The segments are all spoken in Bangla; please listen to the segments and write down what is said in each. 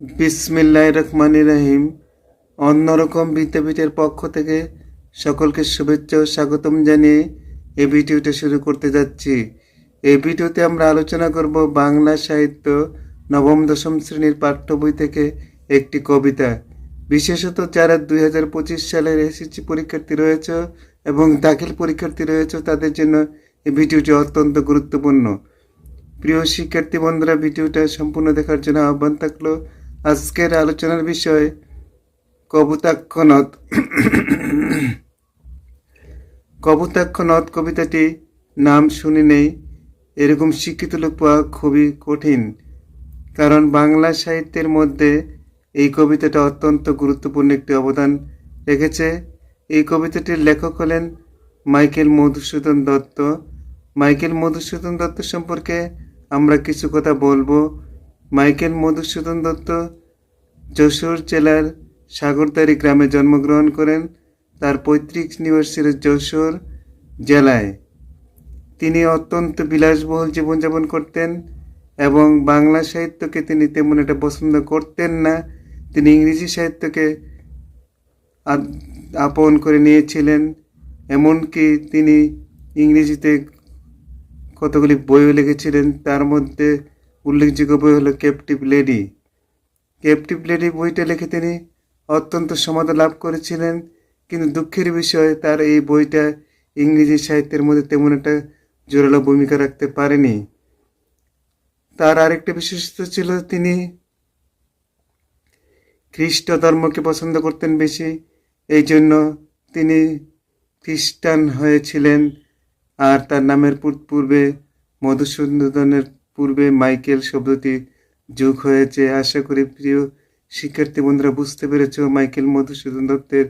বিসমিল্লাহ রহমান রহিম। অন্যরকম বিদ্যাপীঠের পক্ষ থেকে সকলকে শুভেচ্ছা ও স্বাগতম জানিয়ে এই ভিডিওটা শুরু করতে যাচ্ছি। এই ভিডিওতে আমরা আলোচনা করব বাংলা সাহিত্য নবম দশম শ্রেণির পাঠ্য বই থেকে একটি কবিতা। বিশেষত যারা দুই হাজার পঁচিশ সালের এসএসসি পরীক্ষার্থী রয়েছে এবং দাখিল পরীক্ষার্থী রয়েছে, তাদের জন্য এই ভিডিওটি অত্যন্ত গুরুত্বপূর্ণ। প্রিয় শিক্ষার্থী বন্ধুরা, ভিডিওটা সম্পূর্ণ দেখার জন্য আহ্বান থাকল। আজকের আলোচনার বিষয় কবুতাক্ষ নদ কবুতাক্ষ কবিতাটি নাম শুনি নেই, এরকম শিক্ষিত লোক পাওয়া খুবই কঠিন। কারণ বাংলা সাহিত্যের মধ্যে এই কবিতাটা অত্যন্ত গুরুত্বপূর্ণ একটি অবদান রেখেছে। এই কবিতাটির লেখক হলেন মাইকেল মধুসূদন দত্ত। মাইকেল মধুসূদন দত্ত সম্পর্কে আমরা কিছু কথা বলব। মাইকেল মধুসূদন দত্ত, যশোর জেলার সাগরদাড়ি গ্রামে জন্মগ্রহণ করেন। তার পৈতৃক নিবাস ছিল যশোর জেলায়। তিনি অত্যন্ত বিলাসবহুল জীবনযাপন করতেন এবং বাংলা সাহিত্যকে তিনি তেমন একটা পছন্দ করতেন না। তিনি ইংরেজি সাহিত্যকে আপন করে নিয়েছিলেন, এমনকি তিনি ইংরেজিতে কতগুলি বইও লিখেছিলেন, তার মধ্যে উল্লেখযোগ্য বই হলো ক্যাপটিভ লেডি ক্যাপটিভ লেডি বইটা লিখে তিনি অত্যন্ত সমাদর লাভ করেছিলেন, কিন্তু দুঃখের বিষয় তার এই বইটা ইংরেজি সাহিত্যের মধ্যে তেমন একটা জোরালো ভূমিকা রাখতে পারেনি। তার আরেকটা বিশেষত্ব ছিল তিনি খ্রিস্ট ধর্মকে পছন্দ করতেন বেশি, এই জন্য তিনি খ্রিস্টান হয়েছিলেন। আর তার নামের পূর্বে মধুসূদনের পূর্বে মাইকেল শব্দটি যোগ হয়েছে। আশা করি প্রিয় শিক্ষার্থী বন্ধুরা বুঝতে পেরেছ মাইকেল মধুসূদন দত্তের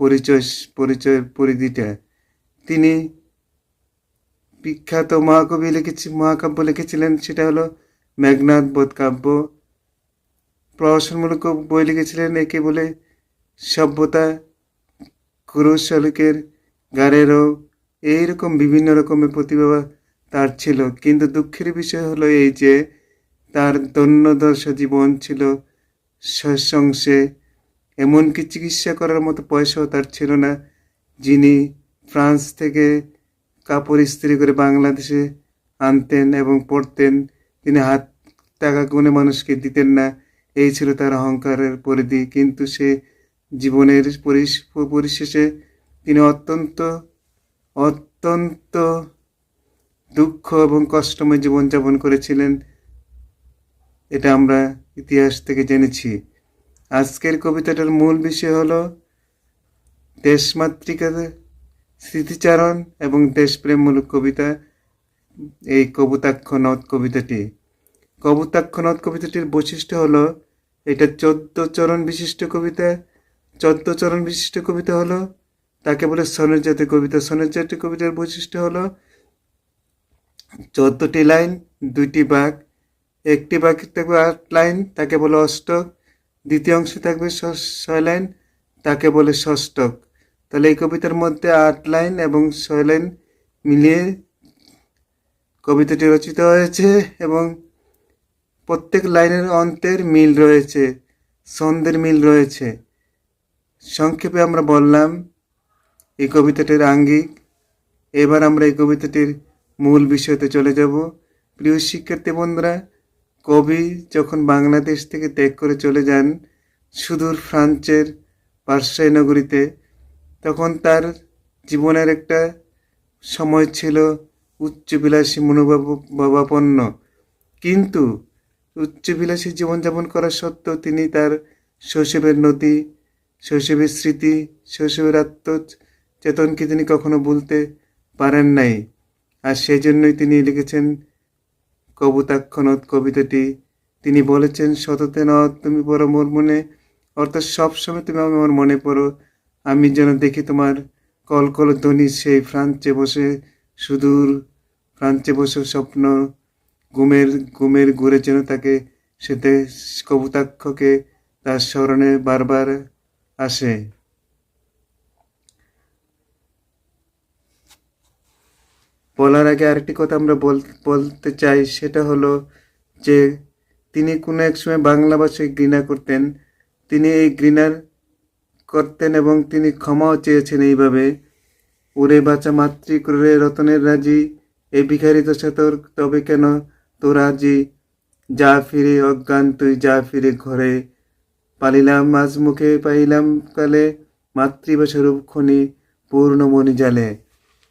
পরিচয় পরিচয়ের পরিধিটা। তিনি বিখ্যাত মহাকবি লিখেছি মহাকাব্য লিখেছিলেন, সেটা হলো মেঘনাথ বোধ কাব্য প্রহসনমূলক বই লিখেছিলেন, একে বলে সভ্যতা, কুরুশালিকের গারেরও। এইরকম বিভিন্ন রকমের প্রতিভা তার ছিল। কিন্তু দুঃখের বিষয় হলো এই যে, তার দৈন্যদশা জীবন ছিল সৎসংসে এমনকি চিকিৎসা করার মতো পয়সাও তার ছিল না। যিনি ফ্রান্স থেকে কাপড় ইস্ত্রি করে বাংলাদেশে আনতেন এবং পড়তেন তিনি হাত টাকা গুনে মানুষকে দিতেন না। এই ছিল তার অহংকারের পরিধি। কিন্তু সে জীবনের পরিশেষে তিনি অত্যন্ত অত্যন্ত দুঃখ এবং কষ্টময় জীবনযাপন করেছিলেন, এটা আমরা ইতিহাস থেকে জেনেছি। আজকের কবিতাটার মূল বিষয় হল দেশমাতৃকা স্মৃতিচারণ এবং দেশপ্রেমমূলক কবিতা, এই কবুতাক্ষ নদ কবিতাটি। কবুতাক্ষ নদ কবিতাটির বৈশিষ্ট্য হলো, এটা চোদ্দ চরণ বিশিষ্ট কবিতা। চোদ্দ চরণ বিশিষ্ট কবিতা হলো, তাকে বলে সনের জাতীয় কবিতা। সনের জাতীয় কবিতার বৈশিষ্ট্য হলো চোদ্দটি লাইন, দুইটি বাঘ একটি বাঘ থাকবে আট লাইন, তাকে বলে অষ্টক। দ্বিতীয় অংশে থাকবে ছয় লাইন, তাকে বলে ষষ্ঠক। তাহলে এই কবিতার মধ্যে আট লাইন এবং ছয় লাইন মিলিয়ে কবিতাটি রচিত হয়েছে এবং প্রত্যেক লাইনের অন্তের মিল রয়েছে, ছন্দের মিল রয়েছে। সংক্ষেপে আমরা বললাম, এই কবিতাটির আঙ্গিক। এবার আমরা এই কবিতাটির মূল বিষয়তে চলে যাব। প্রিয় শিক্ষার্থী বন্ধুরা, কবি যখন বাংলাদেশ থেকে ত্যাগ করে চলে যান সুদূর ফ্রান্সের পার্সাই নগরীতে, তখন তার জীবনের একটা সময় ছিল উচ্চবিলাসী মনোভাবাপন্ন। কিন্তু উচ্চবিলাসী জীবনযাপন করা সত্ত্বেও তিনি তার শৈশবের নদী, শৈশবের স্মৃতি, শৈশবের আত্মচেতনকে তিনি কখনো ভুলতে পারেন নাই। আর সেই জন্যই তিনি লিখেছেন কবুতাক্ষ নদ কবিতাটি। তিনি বলেছেন, সততে নদ তুমি পড়ো মোর মনে, অর্থাৎ সবসময় তুমি আমার মনে পড়ো। আমি যেন দেখি তোমার কলকল ধ্বনি সেই ফ্রান্সে বসে, সুদূর ফ্রান্সে বসে স্বপ্ন, ঘুমের ঘুমের ঘুরে যেন তাকে সেতে কবুতাক্ষকে তার স্মরণে বারবার আসে। বলার আগে আরেকটি কথা আমরা বল- বলতে চাই, সেটা হলো যে তিনি কোনো এক সময় বাংলা ভাষায় ঘৃণা করতেন। তিনি এই ঘৃণার করতেন এবং তিনি ক্ষমাও চেয়েছেন এইভাবে। ওরে বাঁচা মাতৃ করে রতনের রাজি, এ ভিখারি তো তোর তবে কেন তো রাজি যা ফিরে অজ্ঞান, তুই যা ফিরে ঘরে। পালিলাম মাঝ মুখে, পাইলাম কালে মাতৃভাষার রূপ খনি পূর্ণমণি জালে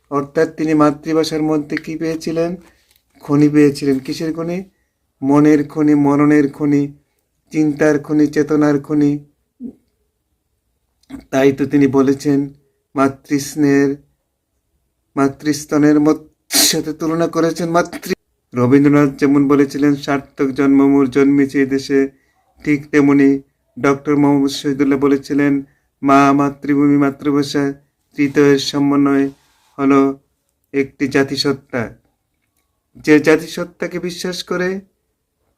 অর্থাৎ তিনি মাতৃভাষার মধ্যে কি পেয়েছিলেন? খনি পেয়েছিলেন। কিসের খনি? মনের খনি মননের খনি, চিন্তার খনি, চেতনার খনি। তাই তো তিনি বলেছেন, মাতৃস্নেহের, মাতৃস্তনের মত- সাথে তুলনা করেছেন মাতৃ। রবীন্দ্রনাথ যেমন বলেছিলেন, সার্থক জন্ম মোর জন্মেছে দেশে। ঠিক তেমনি ডক্টর মোহাম্মদ শহীদুল্লাহ বলেছিলেন, মা মাতৃভূমি, মাতৃভাষা তৃতীয়ের সমন্বয় হলো একটি জাতিসত্তা। যে জাতিসত্তাকে বিশ্বাস করে,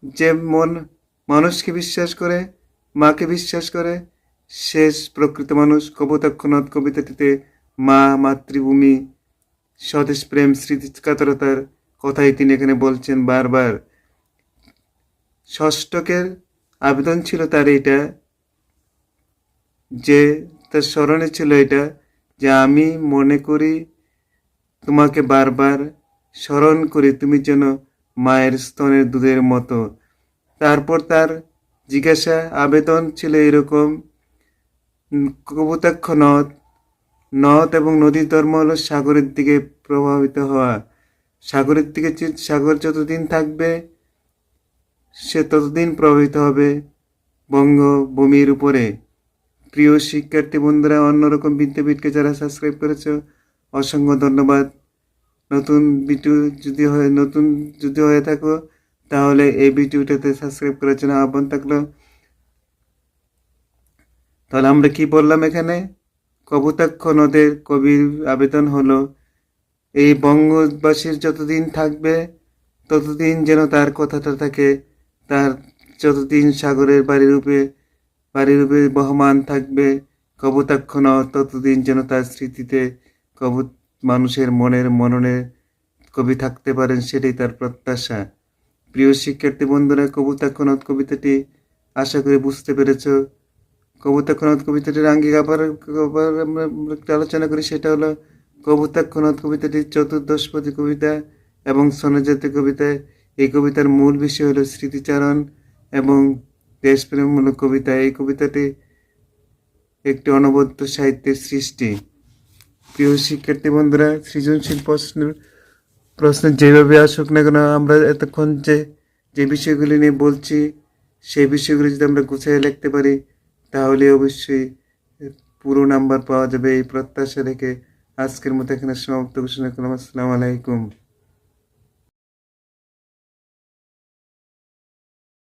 যে মন, মানুষকে বিশ্বাস করে, মাকে বিশ্বাস করে শেষ প্রকৃত মানুষ কপোতাক্ষনাথ কবিতাটিতে মা মাতৃভূমি, স্বদেশ প্রেম, স্মৃতিকাতরতার কথাই তিনি এখানে বলছেন বারবার। ষষ্ঠকের আবেদন ছিল তার এটা যে, তার স্মরণে ছিল এটা যে আমি মনে করি তোমাকে বারবার স্মরণ করে তুমি যেন মায়ের স্তনের দুধের মতো। তারপর তার জিজ্ঞাসা আবেদন ছিল এরকম উম, কপোতাক্ষ নদ নদ এবং নদীর ধর্ম হলো সাগরের দিকে প্রভাবিত হওয়া। সাগরের দিকে সাগর যতদিন থাকবে সে ততদিন প্রভাবিত হবে বঙ্গভূমির উপরে। প্রিয় শিক্ষার্থী বন্ধুরা অন্যরকম বিদ্যাপীঠকে যারা সাবস্ক্রাইব করেছ অসংখ্য ধন্যবাদ। নতুন ভিডিও যদি হয় নতুন যদি হয়ে থাকো, তাহলে এই ভিডিওটাতে সাবস্ক্রাইব করার জন্য আহ্বান থাকল। তাহলে আমরা কি বললাম এখানে? কপোতাক্ষ নদের কবির আবেদন হলো, এই বঙ্গবাসীর যতদিন থাকবে, ততদিন যেন তার কথাটা থাকে। তার যতদিন সাগরের বাড়ির রূপে বাড়ির রূপে বহমান থাকবে কপোতাক্ষ নদ, ততদিন যেন তার স্মৃতিতে কবুত মানুষের মনের মননে কবি থাকতে পারেন সেটাই তার প্রত্যাশা। প্রিয় শিক্ষার্থী বন্ধুরা কবুতাক্ষ নদ কবিতাটি আশা করি বুঝতে পেরেছ। পেরেছ কবুতাক্ষনাথ কবিতাটির আঙ্গিক আবার আবার আমরা আলোচনা করি, সেটা হলো কবুতাক্ষনাথ কবিতাটি চতুর্দশপদী কবিতা এবং সনজাতি কবিতায় এই কবিতার মূল বিষয় হলো স্মৃতিচারণ এবং দেশপ্রেমমূলক কবিতা। এই কবিতাটি একটি অনবদ্য সাহিত্যের সৃষ্টি। প্রিয় শিক্ষার্থী বন্ধুরা সৃজনশীল প্রশ্ন প্রশ্ন যেভাবে আসুক না কেন, আমরা এতক্ষণ যে যে বিষয়গুলি নিয়ে বলছি, সেই বিষয়গুলি যদি আমরা গুছিয়ে লিখতে পারি, তাহলে অবশ্যই পুরো নাম্বার পাওয়া যাবে এই প্রত্যাশা রেখে আজকের মতো এখানে সমাপ্ত ঘোষণা করলাম। আসসালামু আলাইকুম।